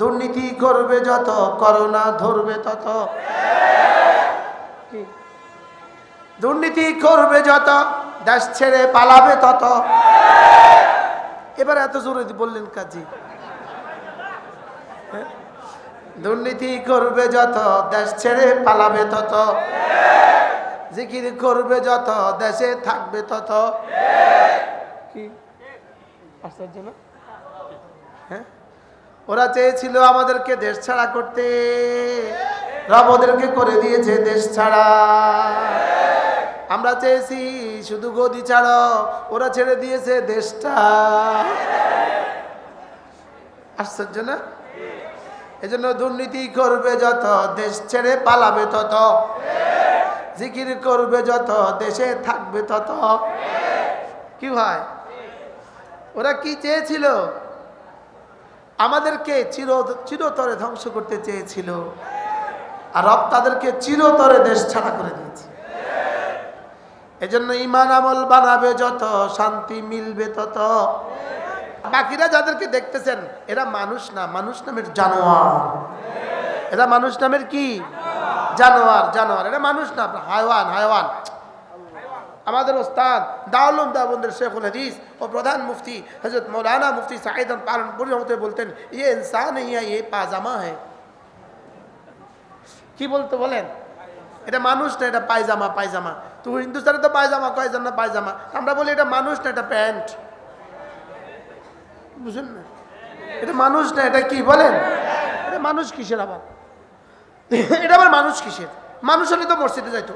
দুর্নীতি করবে যত, করোনা ধরবে তত। দুর্নীতি করবে যত, দেশ ছেড়ে পালাবে তত। এবার এত জোরে বললেন কাজী। হ্যাঁ? দুর্নীতি করবে যত, দেশ ছেড়ে পালাবে তত। জিকির করবে যত, দেশে থাকবে তত। কি? আশ্চর্য না? ওরা চেয়েছিল আমাদেরকে দেশ ছাড়া করতে। রব ওদেরকে করে দিয়েছে দেশ ছাড়া। আমরা চেয়েছি শুধু গদি ছাড়ো, ওরা ছেড়ে দিয়েছে দেশটা। আশ্চর্য না? এজন্য দুর্নীতি করবে যত, দেশ ছেড়ে পালাবে তত। জিকির করবে যত, দেশে থাকবে তত। কি হয় ওরা কি চেয়েছিল? আমাদেরকে চির, চিরতরে ধ্বংস করতে চেয়েছিল। আর রব তাদেরকে চিরতরে দেশ ছাড়া করে দিয়েছে। এজন্য ইমান আমল বানাবে যত, শান্তি মিলবে তত। বাকিরা যাদেরকে দেখতেছেন, এরা মানুষ না, মানুষ নামের জানোয়ার। এরা মানুষ নামের কি? জানোয়ার জানোয়ার। এটা মানুষ না, হায়ওয়ান হায়ওয়ান। আমাদের ওস্তাদ দাউলুম দাবন্দের শেখুল হাদিস ও প্রধান মুফতি হজরত মৌলানা মুফতি সাহিদ পালনপুর রহমতে বলতেন ইয়ে ইনসান ইয়া ये পাজামা है কি বলতো বলেন? এটা মানুষ না, এটা পায়জামা পায়জামা। তো হিন্দুস্তানে তো পায়জামা কয় না পায়জামা? আমরা বলি এটা মানুষ না, এটা প্যান্ট। বুঝুন না? এটা মানুষ না, এটা কি বলেন? এটা মানুষ কিসের আবার? এটা আবার মানুষ কিসের? মানুষ হলে তো মসজিদে যাইতো।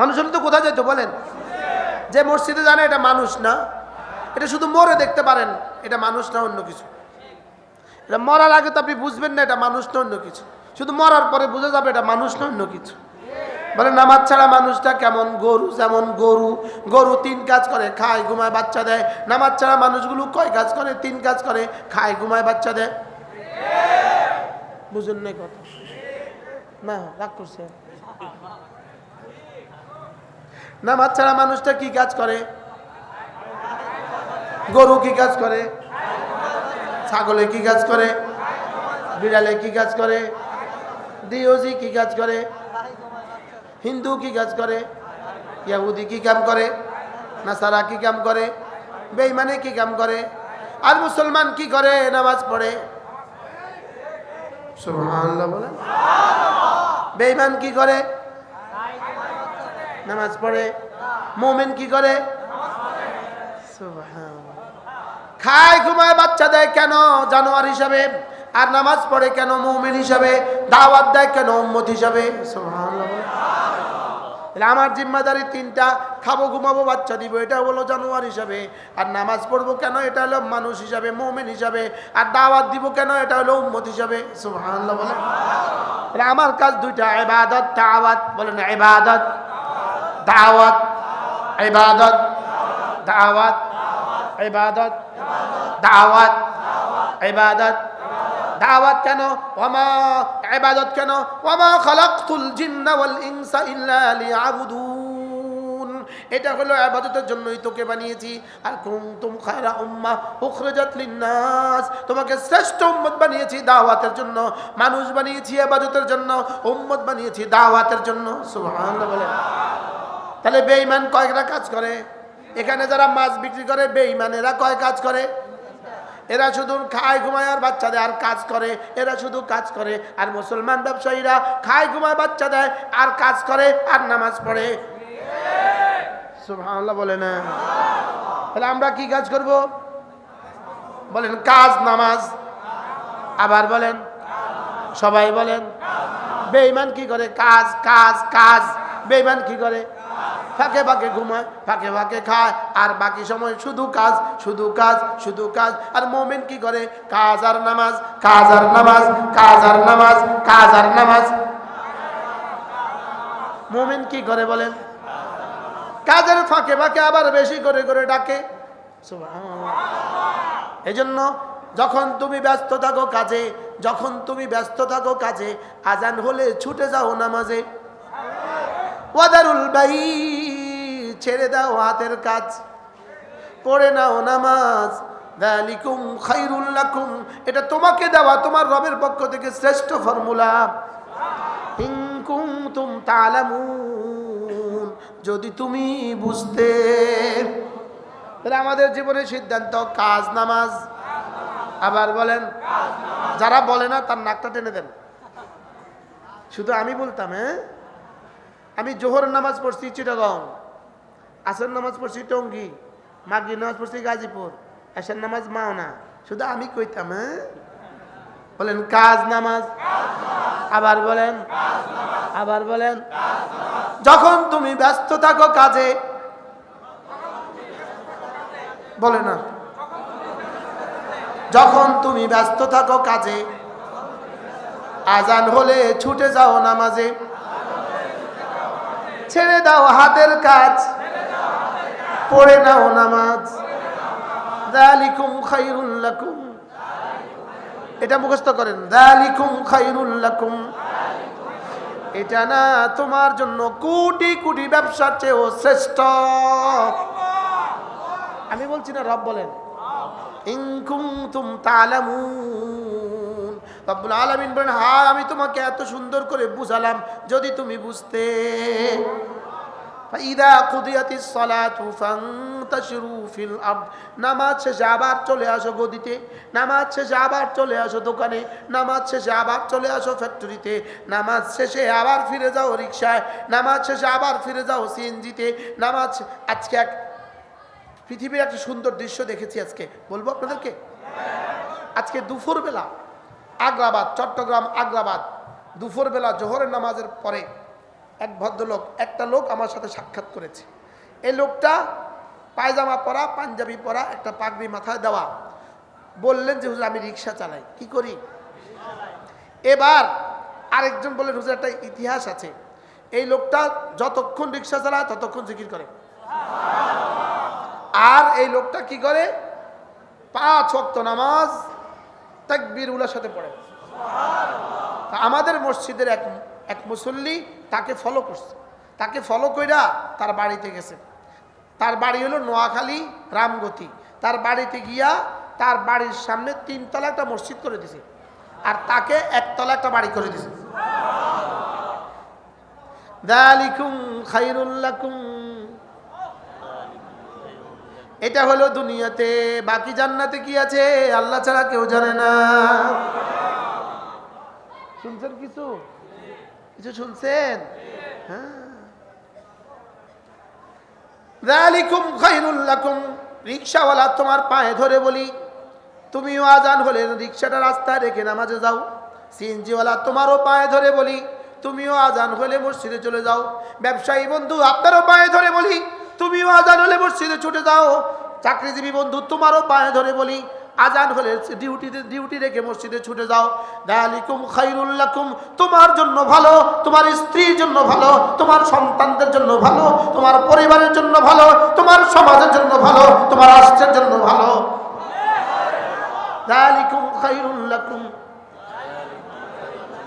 মানুষ হলে তো কোথায় যাইতো বলেন? যে মসজিদে জানে এটা মানুষ না, এটা শুধু মরে দেখতে পারেন, এটা মানুষ না অন্য কিছু। এটা মরার আগে তো আপনি বুঝবেন না এটা মানুষ না অন্য কিছু। শুধু মরার পরে বুঝে যাবে এটা মানুষ না অন্য কিছু। বলে নামাজ ছাড়া মানুষটা কেমন? গরু যেমন গরু গরু তিন কাজ করে, খায়, ঘুমায়, বাচ্চা দেয়। নামাজ ছাড়া মানুষগুলো কয় কাজ করে? তিন কাজ করে, খায়, ঘুমায়, বাচ্চা দেয়। বুঝুন নাই কথা? না, রাগ করছে নামাজ ছাড়া মানুষটা কি কাজ করে? গরু কি কাজ করে? ছাগলে কি কাজ করে? বিড়ালে কি কাজ করে? দিওজি কি কাজ করে? হিন্দু কি কাজ করে? ইয়াহুদি কি কাম করে? নাসারা কি কাম করে? বেইমানে কি কাম করে? আর মুসলমান কি করে? নামাজ পড়ে। বলেন। বেইমান কি করে? নামাজ পড়ে। মোমেন কি করে। খায়, ঘুমায়, বাচ্চা দেয় কেন? জানোয়ার হিসাবে। আর নামাজ পড়ে কেন? মৌমিন হিসাবে। দাওয়াত দেয় কেন? উম্মত হিসাবে। আমার জিম্মাদারি তিনটা। খাব, ঘুমাবো, বাচ্চা দিব, এটা হলো জানোয়ার হিসাবে। আর নামাজ পড়ব কেন? এটা হলো মানুষ হিসাবে, মোমেন হিসাবে। আর দাওয়াত দিব কেন? এটা হলো উম্মত হিসাবে। বলেন। তাহলে আমার কাজ দুইটা, ইবাদত, দাওয়াত, বলেন ইবাদত। দাওয়াত, ইবাদত দাওয়াত ইবাদত দাওয়াত ইবাদত। দাওয়াত কেন? ওমা ইবাদত কেন? ওমা খালাকতুল জিন্না ওয়াল ইনসা ইল্লা লিয়াবুদুন। এটা হলো ইবাদতের জন্যই তোকে বানিয়েছি। আর কুনতুম খায়রা উম্মাহ উখরিজাত লিন-নাস। তোমাকে শ্রেষ্ঠ উম্মত বানিয়েছি দাওয়াতের জন্য। মানুষ বানিয়েছি ইবাদতের জন্য। উম্মত বানিয়েছি দাওয়াতের জন্য। সুবহানাল্লাহ বলেন তাহলে বেঈমান কয়েকটা কাজ করে? এখানে যারা মাছ বিক্রি করে, বেঈমানেরা কয় কাজ করে? এরা শুধু খায়, ঘুমায় আর বাচ্চা দেয়, আর কাজ করে। এরা শুধু কাজ করে, আর মুসলমান ব্যবসায়ীরা খায়, ঘুমায়, বাচ্চা দেয়, আর কাজ করে, আর নামাজ পড়ে। সুবহানাল্লাহ বলে না। তাহলে আমরা কি কাজ করব? বলেন, কাজ, নামাজ। আবার বলেন, সবাই বলেন, বেঈমান কি করে? কাজ কাজ কাজ। বেঈমান কি করে? ফাঁকে ফাঁকে ঘুমায়, ফাঁকে ফাঁকে খায়, আর বাকি সময় শুধু কাজ শুধু কাজ শুধু কাজ। আর মোমেন কি করে? কাজ আর নামাজ, কাজ আর নামাজ, কাজ আর নামাজ, কাজ আর নামাজ। মোমেন কি করে বলেন? কাজের ফাঁকে ফাঁকে আবার বেশি করে করে ডাকে। এই জন্য যখন তুমি ব্যস্ত থাকো কাজে, যখন তুমি ব্যস্ত থাকো কাজে, আজান হলে ছুটে যাও নামাজে। ওয়াদারুল বাই ছেড়ে দাও হাতের কাজ। পড়ে নাও নামাজ। যালিকুম খাইরুল লাকুম। এটা তোমাকে দেওয়া, তোমার রবের পক্ষ থেকে শ্রেষ্ঠ ফর্মুলা। কুনতুম তালামুন। যদি তুমি বুঝতে, তাহলে আমাদের জীবনের সিদ্ধান্ত, কাজ নামাজ। আবার বলেন, যারা বলে না, তার নাকটা টেনে দেন। শুধু আমি বলতাম হ্যাঁ? আমি জোহর নামাজ পড়ছি চিটাগং। আসর নামাজ পড়ছি টঙ্গি মাগরি নামাজ পড়ছি গাজীপুর এসার নামাজ মাওনা। শুধু আমি কইতাম হ্যাঁ? বলেন, কাজ নামাজ। আবার বলেন আবার বলেন। যখন তুমি ব্যস্ত থাকো কাজে, বলে না। যখন তুমি ব্যস্ত থাকো কাজে, আজান হলে ছুটে যাও নামাজে। ছেড়ে দাও হাতের কাজ। পড়ে নাও নামাজ। এটা মুখস্থ করেন। এটা না তোমার জন্য কোটি কোটি ব্যবসার চেয়েও শ্রেষ্ঠ। আমি বলছি না, রব বলেন। আলামিন বলেন হ্যাঁ আমি তোমাকে এত সুন্দর করে বুঝালাম, যদি তুমি বুঝতে। ফাইদা কুদিয়াতিস সালাতু ফান্তাশিরু ফিল আরদ। নামাজ শেষে আবার চলে আসো গদিতে, নামাজ শেষে আবার চলে আসো দোকানে, নামাজ শেষে আবার চলে আসো ফ্যাক্টরিতে, নামাজ শেষে আবার ফিরে যাও রিক্সায় নামাজ শেষে আবার ফিরে যাও সিএনজিতে, নামাজ আজকে এক পৃথিবীর একটা সুন্দর দৃশ্য দেখেছি আজকে। বলব আপনাদেরকে? আজকে দুপুরবেলা আগ্রাবাদ, চট্টগ্রাম আগ্রাবাদ, দুপুরবেলা জোহরের নামাজের পরে এক ভদ্রলোক, একটা লোক আমার সাথে সাক্ষাৎ করেছে। এই লোকটা পায়জামা পরা, পাঞ্জাবি পরা, একটা পাগড়ি মাথায় দেওয়া। বললেন যে, হুজুর, আমি রিক্সা চালাই। কি করি? এবার আরেকজন বললেন, হুজুর, একটা ইতিহাস আছে। এই লোকটা যতক্ষণ রিক্সা চালায়, ততক্ষণ জিকির করে। আর এই লোকটা কি করে? পাঁচ ওয়াক্ত নামাজ তাকবীর উলার সাথে পড়ে। আমাদের মসজিদের এক এক মুসল্লি তাকে ফলো করছে। তাকে ফলো কইরা তার বাড়িতে গেছে। তার বাড়ি হলো নোয়াখালী রামগতি। তার বাড়িতে গিয়া তার বাড়ির সামনে তিনতলা একটা মসজিদ করে দিছে। আর তাকে একতলা একটা বাড়ি করে দিছে। এটা হলো দুনিয়াতে, বাকি জান্নাতে কি আছে আল্লাহ ছাড়া কেউ জানে না। শুনছেন কিছু? কিছু শুনছেন? হ্যাঁ। যালিকুম খায়রুল রিক্সাওয়ালা তোমার পায়ে ধরে বলি, তুমিও আজান হলে রিক্সাটা রাস্তায় রেখে নামাজে যাও। সিএনজিওয়ালা তোমারও পায়ে ধরে বলি, তুমিও আজান হলে মসজিদে চলে যাও। ব্যবসায়ী বন্ধু, আপনারও পায়ে ধরে বলি, তুমিও আজান হলে মসজিদে ছুটে যাও। চাকরিজীবী বন্ধু, তোমারও পায়ে ধরে বলি আজান হলে ডিউটিতে ডিউটি রেখে মসজিদে ছুটে যাও। দালিকুম খাইরুল্লাকুম তোমার জন্য ভালো, তোমার স্ত্রীর জন্য ভালো, তোমার সন্তানদের জন্য ভালো, তোমার পরিবারের জন্য ভালো, তোমার সমাজের জন্য ভালো, তোমার রাষ্ট্রের জন্য ভালো। দালিকুম খাইরুল্লাকুম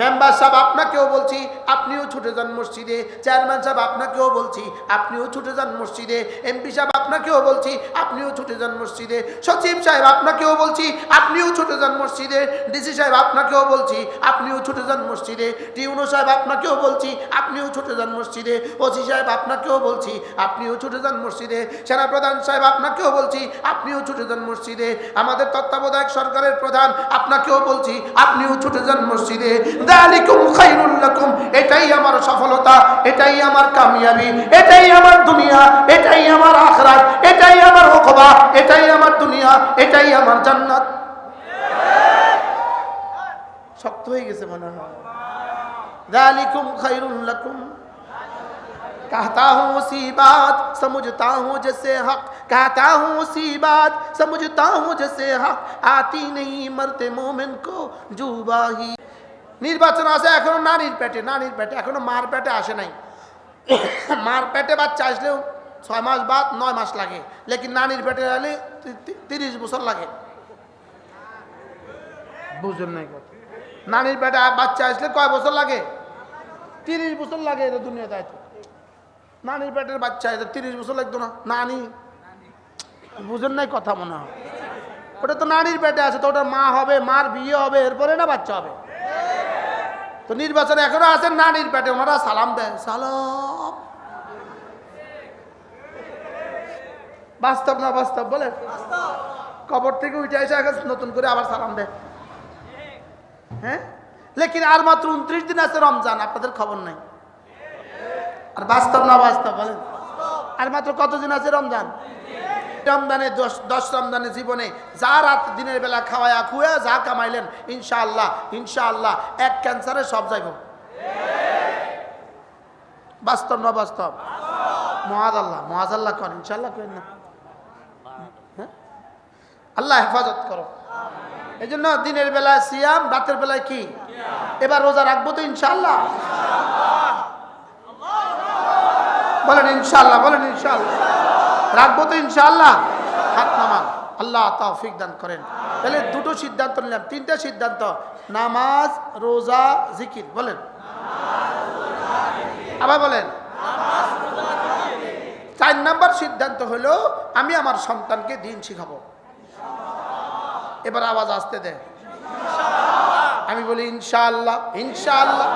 মেম্বার সাহেব, আপনাকেও বলছি, আপনিও ছুটে যান মসজিদে। চেয়ারম্যান সাহেব, আপনাকেও বলছি, আপনিও ছুটে যান মসজিদে। এমপি সাহেব, আপনাকেও বলছি, আপনিও ছুটে যান মসজিদে। সচিব সাহেব, আপনাকেও বলছি, আপনিও ছুটে যান মসজিদে। ডিসি সাহেব, আপনাকেও বলছি, আপনিও ছুটে যান মসজিদে। টিউনো সাহেব, আপনাকেও বলছি, আপনিও ছুটে যান মসজিদে। ওসি সাহেব, আপনাকেও বলছি, আপনিও ছুটে যান মসজিদে। সেনাপ্রধান সাহেব, আপনাকেও বলছি, আপনিও ছুটে যান মসজিদে। আমাদের তত্ত্বাবধায়ক সরকারের প্রধান, আপনাকেও বলছি, আপনিও ছুটে যান মসজিদে। ذالکم خیر لکم এটাই আমার সফলতা، এটাই আমার کامیابی এটাই আমার দুনিয়া، এটাই আমার আখিরাত، এটাই আমার উকবা، এটাই আমার দুনিয়া، এটাই আমার জান্নাত। ঠিক শক্ত হয়ে গেছে মনে হয়। ذالکم خیر لکم کہتا ہوں اسی بات سمجھتا ہوں جیسے حق کہتا ہوں اسی بات سمجھتا ہوں جیسے حق آتی نہیں مرتے مومن کو جوبا ہی নির্বাচন আছে, এখনও নারীর পেটে, নানির পেটে, এখনও মার পেটে আসে নাই। মার পেটে বাচ্চা আসলেও ছয় মাস বাদ, নয় মাস লাগে। লেকিন নানির পেটে তি- তি- তিরিশ বছর লাগে। বুঝুন নাই নানির পেটে বাচ্চা আসলে কয় বছর লাগে? তিরিশ বছর লাগে এটা দুনিয়াতে আছে নানির পেটের বাচ্চা এটা তিরিশ বছর লাগতো না। নানি। বুঝেন নাই কথা মনে হয়। ওটা তো নারীর পেটে আছে, তো ওটা মা হবে, মার বিয়ে হবে, এরপরে না বাচ্চা হবে? তো নির্বাচনে এখনও আছেন? নারীর পেটে। ওনারা সালাম দেয় সালাম। বাস্তব না বাস্তব বলে কবর থেকে উঠে এসে এখন নতুন করে আবার সালাম দেয় হ্যাঁ? লেকিন আর মাত্র উনত্রিশ দিন আছে রমজান, আপনাদের খবর নাই। আর বাস্তব না বাস্তব, বলেন? আর মাত্র কতদিন আছে রমজান? রমজানে, দশ রমজানের জীবনে যা রাত দিনের বেলা খাওয়ায়া খুয়া যা কামাইলেন, ইনশাআল্লাহ ইনশাআল্লাহ, এক ক্যান্সারে সব যাইব। বাস্তব না বাস্তব? মহাদ আল্লাহ মহাজ আল্লাহ কর ইনশাল্লাহ করেন না। হ্যাঁ? আল্লাহ হেফাজত করো। এই জন্য দিনের বেলায় সিয়াম, রাতের বেলায় কি? এবার রোজা রাখব তো ইনশাল্লাহ বলেন ইনশাল্লাহ বলেন ইনশাল্লাহ রাখব তো ইনশাল্লাহ হাত নামান। আল্লাহ তৌফিক দান করেন। তাহলে দুটো সিদ্ধান্ত নিলাম। তিনটা সিদ্ধান্ত, নামাজ, রোজা, জিকির। বলেন। আবার বলেন। চার নাম্বার সিদ্ধান্ত হলো, আমি আমার সন্তানকে দিন শিখাবো। এবার আওয়াজ আসতে দে। আমি বলি, ইনশাআল্লাহ ইনশাআল্লাহ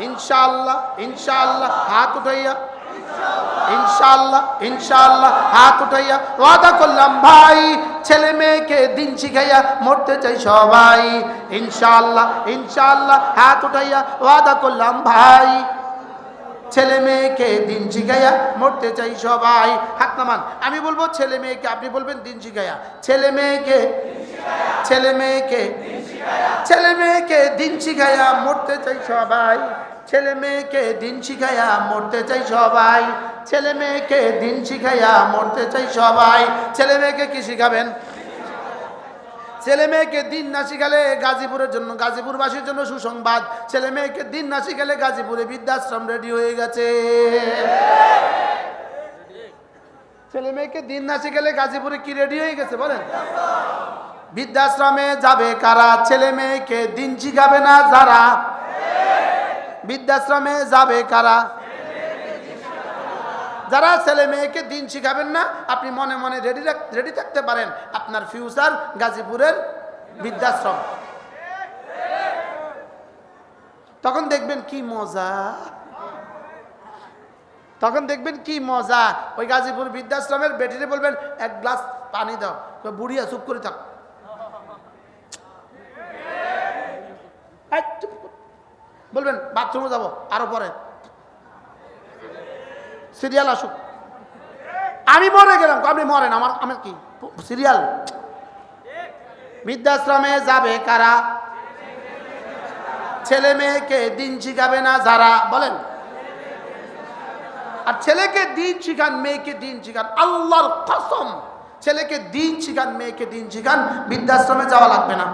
ইনশাআল্লাহ ইনশাআল্লাহ। হাত উঠাইয়া ইনশাআল্লাহ ইনশাআল্লাহ, হাত উঠাইয়া ওয়াদা করলাম, ভাই, ছেলে মেয়েকে দিন শিখাইয়া মরতে চাই সবাই। ইনশাআল্লাহ ইনশাআল্লাহ, হাত উঠাইয়া ওয়াদা করলাম, ভাই, ছেলে মেয়েকে দিন শিখাইয়া মরতে চাই সবাই। হাত নামান, আমি বলব, ছেলে মেয়েকে, আপনি বলবেন দিন শিখাইয়া। ছেলে মেয়েকে ছেলে মেয়েকে ছেলে মেয়েকে দিন শিখাইয়া মরতে চাই সবাই। ছেলে মেয়েকে দিন শিখাইয়া মরতে চাই সবাই। ছেলে মেয়েকে দিন শিখাইয়া মরতে চাই সবাই। ছেলে মেয়েকে কি শিখাবেন? ছেলে মেয়েকে দিন না শিখালে গাজীপুরের জন্য, গাজীপুরবাসীর জন্য সুসংবাদ। ছেলে মেয়েকে দিন না শিখালে গাজীপুরে বৃদ্ধাশ্রম রেডি হয়ে গেছে। ছেলে মেয়েকে দিন না শিখালে গাজীপুরে কি রেডি হয়ে গেছে বলেন? বৃদ্ধাশ্রমে যাবে কারা? ছেলে মেয়েকে দিন শিখাবে না যারা? বৃদ্ধাশ্রমে যাবে কারা? যারা ছেলে মেয়েকে দিন শিখাবেন না, আপনি মনে মনে রেডি রেডি থাকতে পারেন। আপনার ফিউচার গাজীপুরের বৃদ্ধাশ্রম। তখন দেখবেন কি মজা। তখন দেখবেন কি মজা। ওই গাজীপুর বৃদ্ধাশ্রমের বেটিরে বলবেন, এক গ্লাস পানি দাও। বুড়িয়া, চুপ করে থাক। চুপ। বলবেন, বাথরুমে যাব, আরও পরে। সিরিয়াল আসুক। আমি মরে গেলাম, আপনি মরেন, আমার আমার কি? সিরিয়াল। বৃদ্ধাশ্রমে যাবে কারা? ছেলে মেয়েকে দিন শিখাবে না যারা? বলেন। আর ছেলেকে দিন শিখান, মেয়েকে দিন শিখান। আল্লাহর কসম, ছেলেকে দিন শিখান, মেয়েকে দিন শিখান, বৃদ্ধাশ্রমে যাওয়া লাগবে না।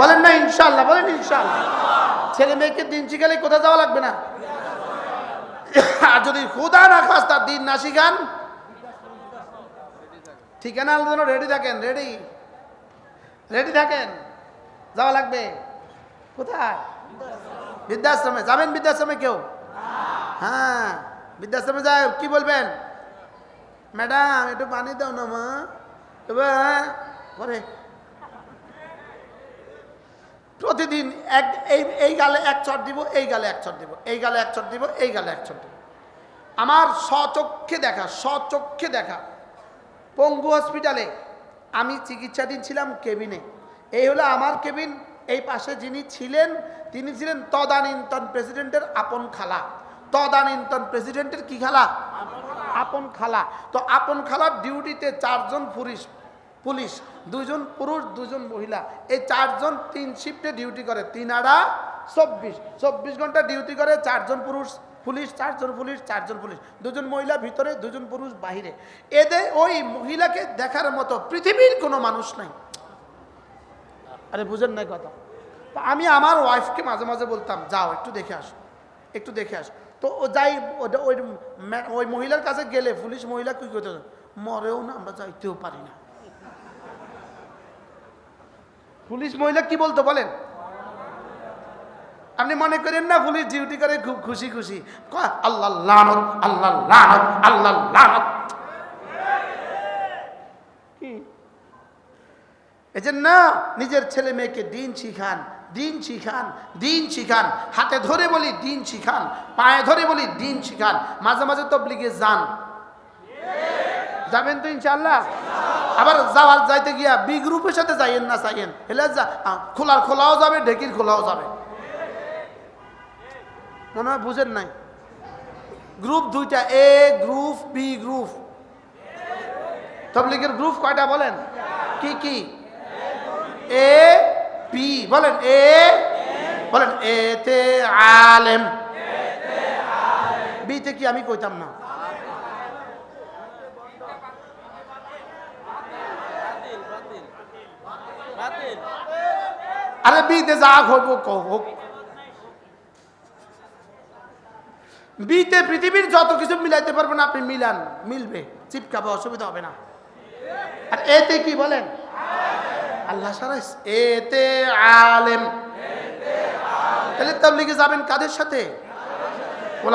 বলেন না ইনশাল্লাহ, বলেন ইনশাল্লাহ। ছেলে মেয়েকে দিন শিখালে কোথায় যাওয়া লাগবে না? আর যদি খোদা না খাস, তার দিন না শিখান। ঠিকানা জন্য রেডি থাকেন রেডি রেডি থাকেন? যাওয়া লাগবে? কোথায়? বৃদ্ধাশ্রমে। যাবেন বৃদ্ধাশ্রমে কেউ? হ্যাঁ বৃদ্ধাশ্রমে যায়, কি বলবেন? ম্যাডাম, একটু পানি দাও না মা। পরে প্রতিদিন এক, এই এই গালে এক চট দিব, এই গালে এক চট দিব, এই গালে এক চট দিব, এই গালে এক চট দিব। আমার স্বচক্ষে দেখা স্বচক্ষে দেখা। পঙ্গু হসপিটালে আমি চিকিৎসাধীন ছিলাম কেবিনে। এই হলো আমার কেবিন, এই পাশে যিনি ছিলেন, তিনি ছিলেন তদানীন্তন প্রেসিডেন্টের আপন খালা। তদানীন্তন প্রেসিডেন্টের কি খালা? আপন খালা। তো আপন খালার ডিউটিতে চারজন পুলিশ পুলিশ দুজন পুরুষ দুজন মহিলা। এই চারজন তিন শিফটে ডিউটি করে। তিন আড়া চব্বিশ। চব্বিশ ঘণ্টা ডিউটি করে চারজন পুরুষ, পুলিশ, চারজন পুলিশ চারজন পুলিশ। দুজন মহিলা ভিতরে দুজন পুরুষ বাহিরে। এদের ওই মহিলাকে দেখার মতো পৃথিবীর কোনো মানুষ নাই। আরে বুঝেন নাই কথা। আমি আমার ওয়াইফকে মাঝে মাঝে বলতাম, যাও, একটু দেখে আসো। একটু দেখে আসো। তো ও যাই ওই ওই মহিলার কাছে গেলে পুলিশ মহিলা কি করতে মরেও না, আমরা যাইতেও পারি না। পুলিশ মহিলা কি বলতো বলেন? আপনি মনে করেন না পুলিশ ডিউটি করে খুব খুশি খুশি? আল্লাহ আল্লাহ আল্লাহ এই জন্য নিজের ছেলে মেয়েকে দিন শিখান দিন শিখান দিন শিখান। হাতে ধরে বলি, দিন শিখান। পায়ে ধরে বলি, দিন শিখান। মাঝে মাঝে তবলিগে যান। যাবেন তো ইনশাল্লাহ আবার যাওয়ার যাইতে গিয়া বি গ্রুপের সাথে যাইয়েন না চাইয়েন, হেলে খোলার খোলাও যাবে, ঢেকির খোলাও যাবে। মনে হয় বুঝেন নাই? গ্রুপ দুইটা, এ গ্রুপ, বি গ্রুপ। তবলিগের গ্রুপ কয়টা বলেন? কি কি? A, B. বলেন, এ বলেন, এ তে আলেম। বিতে কি আমি কইতাম না? আরে বিতে যা হইব হোক। বিতে পৃথিবীর যত কিছু মিলাইতে পারবেন, আপনি মিলান, মিলবে। চিপকাবে, অসুবিধা হবে না। আর এতে কি বলেন? আল্লাহ সারাইস এতে আলেম। তাহলে তাবলিগে যাবেন কাদের সাথে?